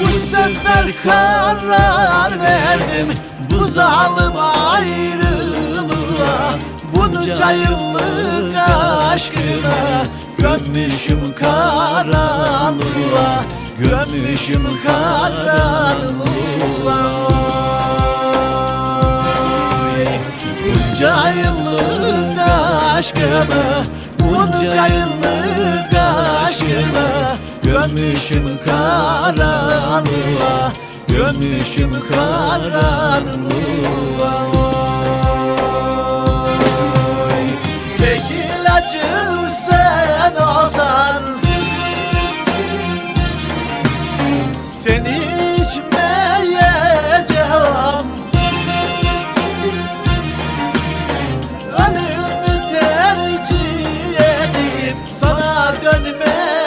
Bu sefer karar verdim. Bu zalim ayrılığa Bunca yıllık aşkıma Gömmüşüm karanlığa Gömmüşüm karanlığa. Bunca yıllık aşkımı Bunca yıllık aşkımı Gömmüşüm karanlığa Gömmüşüm karanlığa Oy. Tek ilacım sen olsan Seni